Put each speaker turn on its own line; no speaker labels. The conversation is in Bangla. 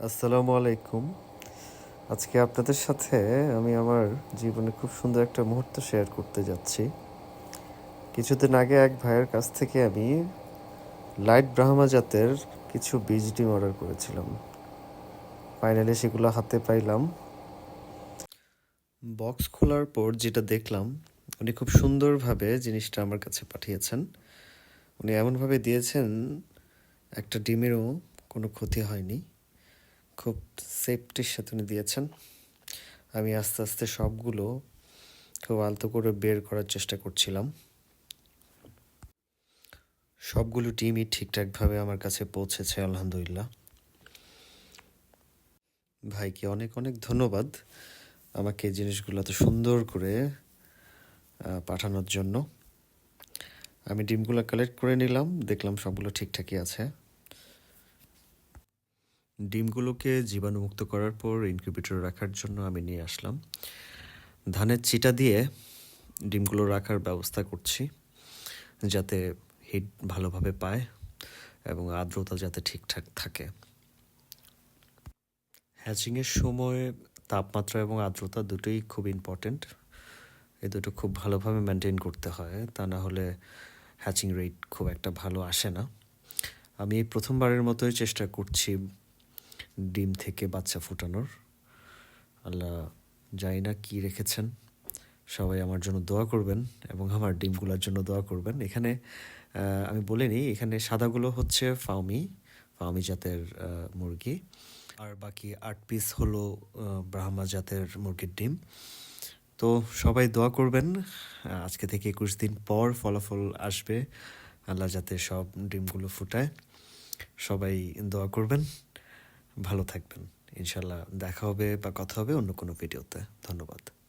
আসসালামু আলাইকুম। আজকে আপনাদের সাথে আমি আমার জীবনে খুব সুন্দর একটা মুহূর্ত শেয়ার করতে যাচ্ছি। কিছুদিন আগে এক ভাইয়ের কাছ থেকে আমি লাইট ব্রাহ্মা জাতের কিছু বীজ ডিম অর্ডার করেছিলাম। ফাইনালি সেগুলো হাতে পাইলাম। বক্স খোলার পর যেটা দেখলাম, উনি খুব সুন্দরভাবে জিনিসটা আমার কাছে পাঠিয়েছেন। উনি এমনভাবে দিয়েছেন, একটা ডিমেরও কোনো ক্ষতি হয়নি। খুব সেফটির সাথে উনি দিয়েছেন। আমি আস্তে আস্তে সবগুলো খুব আলতো করে বের করার চেষ্টা করছিলাম। সবগুলো টিমই ঠিকঠাকভাবে আমার কাছে পৌঁছেছে, আলহামদুলিল্লাহ। ভাইকে অনেক অনেক ধন্যবাদ আমাকে জিনিসগুলো এত সুন্দর করে পাঠানোর জন্য। আমি ডিমগুলো কালেক্ট করে নিলাম, দেখলাম সবগুলো ঠিকঠাকই আছে। ডিমগুলোকে জীবাণুমুক্ত করার পর ইনকিউবেটরে রাখার জন্য আমি নিয়ে আসলাম। ধানের চিটা দিয়ে ডিমগুলো রাখার ব্যবস্থা করছি যাতে হিট ভালোভাবে পায় এবং আর্দ্রতা যাতে ঠিকঠাক থাকে। হ্যাচিংয়ের সময় তাপমাত্রা এবং আর্দ্রতা দুটোই খুব ইম্পর্ট্যান্ট এই দুটো খুব ভালোভাবে মেনটেন করতে হয়, তা না হলে হ্যাচিং রেট খুব একটা ভালো আসে না। আমি প্রথমবারের মতোই চেষ্টা করছি ডিম থেকে বাচ্চা ফুটানোর। আল্লাহ জানি না কী রেখেছেন। সবাই আমার জন্য দোয়া করবেন এবং আমার ডিমগুলোর জন্য দোয়া করবেন। এখানে আমি বলে নিই, এখানে সাদাগুলো হচ্ছে ফাউমি ফাউমি জাতের মুরগি। আর বাকি আট পিস হলো ব্রাহ্মা জাতের মুরগির ডিম। তো সবাই দোয়া করবেন আজকে থেকে একুশ দিন পর ফলাফল আসবে। আল্লাহ যাতে সব ডিমগুলো ফুটায়। সবাই দোয়া করবেন। ভালো থাকবেন। ইনশাল্লাহ দেখা হবে বা কথা হবে অন্য কোনো ভিডিওতে। ধন্যবাদ।